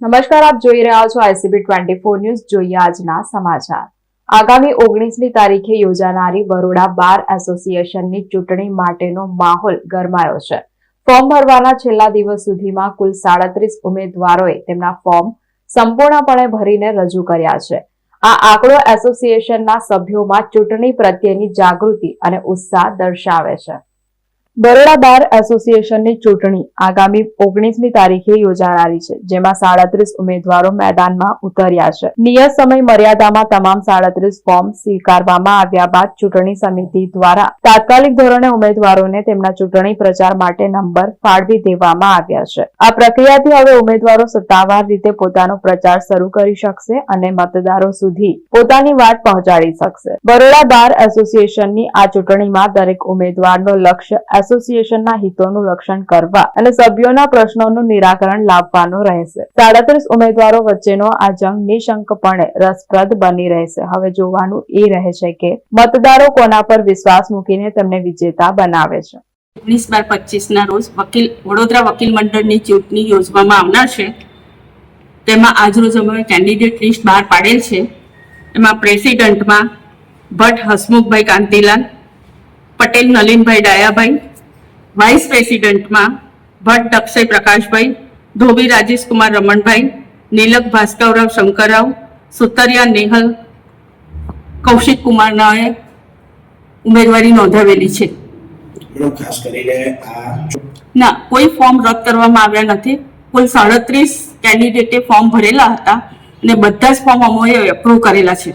નમસ્કાર, આપ જોઈ રહ્યા છો આઈસીબી ટ્વેન્ટી ફોર ન્યૂઝ. જોઈએ આજના સમાચાર. આગામી ઓગણીસમી તારીખે યોજાનારી બરોડા બાર એસોસિએશનની ચૂંટણી માટેનો માહોલ ગરમાયો છે. ફોર્મ ભરવાના છેલ્લા દિવસ સુધીમાં કુલ સાડત્રીસ ઉમેદવારોએ તેમના ફોર્મ સંપૂર્ણપણે ભરીને રજૂ કર્યા છે. આ આંકડો એસોસિએશનના સભ્યોમાં ચૂંટણી પ્રત્યેની જાગૃતિ અને ઉત્સાહ દર્શાવે છે. બરોડા બાર એસોસિએશનની ચૂંટણી આગામી ઓગણીસમી તારીખે યોજાનારી છે, જેમાં સાડત્રીસ ઉમેદવારો મેદાનમાં ઉતર્યા છે. નિયત સમય મર્યાદામાં તમામ સાડત્રીસ ફોર્મ સ્વીકારવામાં આવ્યા બાદ ચૂંટણી સમિતિ દ્વારા તાત્કાલિક ધોરણે ઉમેદવારોને તેમના ચૂંટણી પ્રચાર માટે નંબર ફાળવી દેવામાં આવ્યા છે. આ પ્રક્રિયાથી હવે ઉમેદવારો સત્તાવાર રીતે પોતાનો પ્રચાર શરૂ કરી શકશે અને મતદારો સુધી પોતાની વાત પહોંચાડી શકશે. બરોડા બાર એસોસિએશનની આ ચૂંટણીમાં દરેક ઉમેદવારનો લક્ષ્ય એસોસિએશનના હિતોનું રક્ષણ કરવા અને સભ્યોના પ્રશ્નોનું નિરાકરણ લાવવાનો રહેશે. સાડત્રીસ ઉમેદવારો વચ્ચેનો આ જંગ નિશંકપણે રસપ્રદ બની રહેશે. હવે જોવાનું એ રહે છે કે મતદારો કોના પર વિશ્વાસ મૂકીને તેમને વિજેતા બનાવે છે. ઓગણીસ બાર પચીસના રોજ વકીલ, વડોદરા વકીલ મંડળની ચૂંટણી યોજવામાં આવનાર છે. તેમાં આજરોજ અમે કેન્ડિડેટ લિસ્ટ બહાર પાડેલ છે. એમાં પ્રેસિડન્ટમાં ભટ્ટ, હસમુખભાઈ કાંતિલાલ, પટેલ, નલિનભાઈ ડાયાભાઈ વાઇસ પ્રેસિડન્ટમાં ભટ્ટ અક્ષય પ્રકાશભાઈ ધોબી રાજેશકુમાર રમણભાઈ નીલક ભાસ્કરરાવ શંકરરાવ સુતરિયા નેહલ કૌશિક કુમારનાએ ઉમેદવારી નોંધાવેલી છે. ખાસ કરીને ના કોઈ ફોર્મ રદ કરવામાં આવ્યા નથી. કુલ સાડત્રીસ કેન્ડિડેટે ફોર્મ ભરેલા હતા અને બધા જ ફોર્મ અમોએ એપ્રુવ કરેલા છે.